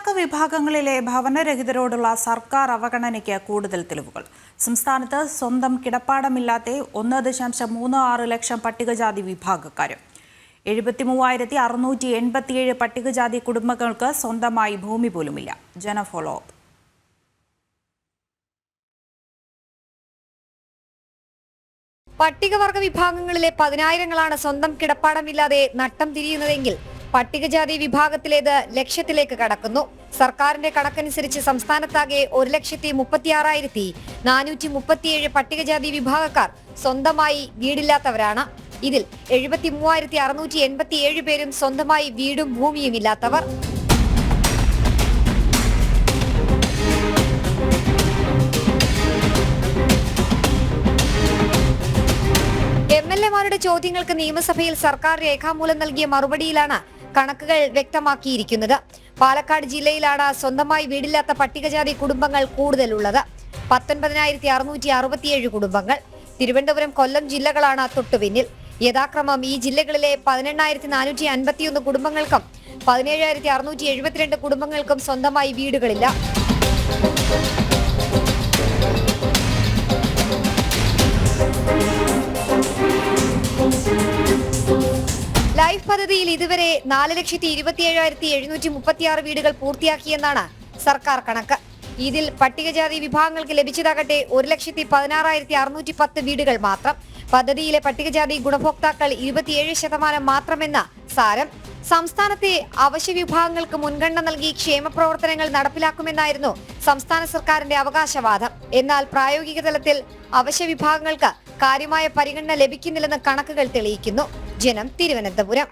പിന്നാക്ക വിഭാഗങ്ങളിലെ ഭവനരഹിതരോടുള്ള സർക്കാർ അവഗണനയ്ക്ക് കൂടുതൽ തെളിവുകൾ. സംസ്ഥാനത്ത് സ്വന്തം കിടപ്പാടമില്ലാത്ത ഒന്ന് ദശാംശം മൂന്ന് ആറ് ലക്ഷം പട്ടികജാതി വിഭാഗക്കാരും. എഴുപത്തി മൂവായിരത്തി അറുന്നൂറ്റി എൺപത്തിയേഴ് പട്ടികജാതി കുടുംബങ്ങൾക്ക് സ്വന്തമായി ഭൂമി പോലുമില്ല. ജന ഫോളോ അപ്പ് പട്ടികവർഗ വിഭാഗങ്ങളിലെ പതിനായിരങ്ങളാണ് സ്വന്തം കിടപ്പാടമില്ലാതെ നട്ടം തിരിയുന്നതെങ്കിൽ പട്ടികജാതി വിഭാഗത്തിലേത് ലക്ഷ്യത്തിലേക്ക് കടക്കുന്നു? സർക്കാരിന്റെ കണക്കനുസരിച്ച് സംസ്ഥാനത്താകെ ഒരു ലക്ഷത്തി മുപ്പത്തിയാറായിരത്തി നാനൂറ്റി മുപ്പത്തിയേഴ് പട്ടികജാതി വിഭാഗക്കാർ സ്വന്തമായി വീടില്ലാത്തവരാണ്. ഇതിൽ എഴുപത്തി മൂവായിരത്തി അറുന്നൂറ്റി എൺപത്തിയേഴ് പേരും സ്വന്തമായി വീടും ഭൂമിയും ഇല്ലാത്തവർ. എം എൽ എമാരുടെ ചോദ്യങ്ങൾക്ക് നിയമസഭയിൽ സർക്കാർ രേഖാമൂലം നൽകിയ മറുപടിയിലാണ് കണക്കുകൾ വ്യക്തമാക്കിയിരിക്കുന്നത്. പാലക്കാട് ജില്ലയിലാണ് സ്വന്തമായി വീടില്ലാത്ത പട്ടികജാതി കുടുംബങ്ങൾ കൂടുതലുള്ളത്. പത്തൊൻപതിനായിരത്തി അറുന്നൂറ്റി അറുപത്തിയേഴ് കുടുംബങ്ങൾ. തിരുവനന്തപുരം കൊല്ലം ജില്ലകളാണ് തൊട്ടുപിന്നിൽ. യഥാക്രമം ഈ ജില്ലകളിലെ പതിനെണ്ണായിരത്തി നാനൂറ്റി അൻപത്തിയൊന്ന് കുടുംബങ്ങൾക്കും പതിനേഴായിരത്തി അറുന്നൂറ്റി എഴുപത്തിരണ്ട് കുടുംബങ്ങൾക്കും സ്വന്തമായി വീടുകളില്ല. പദ്ധതിയിൽ ഇതുവരെ നാല് ലക്ഷത്തി ഇരുപത്തിയേഴായിരത്തി എഴുന്നൂറ്റി മുപ്പത്തിയാറ് വീടുകൾ പൂർത്തിയാക്കിയെന്നാണ് സർക്കാർ കണക്ക്. ഇതിൽ പട്ടികജാതി വിഭാഗങ്ങൾക്ക് ലഭിച്ചതാകട്ടെ ഒരു ലക്ഷത്തി പതിനാറായിരത്തി അറുന്നൂറ്റി പത്ത് വീടുകൾ മാത്രം. പദ്ധതിയിലെ പട്ടികജാതി ഗുണഭോക്താക്കൾ ഇരുപത്തിയേഴ് ശതമാനം മാത്രമെന്ന സാരം. സംസ്ഥാനത്തെ അവശ്യ വിഭാഗങ്ങൾക്ക് മുൻഗണന നൽകി ക്ഷേമ പ്രവർത്തനങ്ങൾ നടപ്പിലാക്കുമെന്നായിരുന്നു സംസ്ഥാന സർക്കാരിന്റെ അവകാശവാദം. എന്നാൽ പ്രായോഗിക തലത്തിൽ അവശ്യ വിഭാഗങ്ങൾക്ക് കാര്യമായ പരിഗണന ലഭിക്കുന്നില്ലെന്ന് കണക്കുകൾ തെളിയിക്കുന്നു. ജനം തിരുവനന്തപുരം.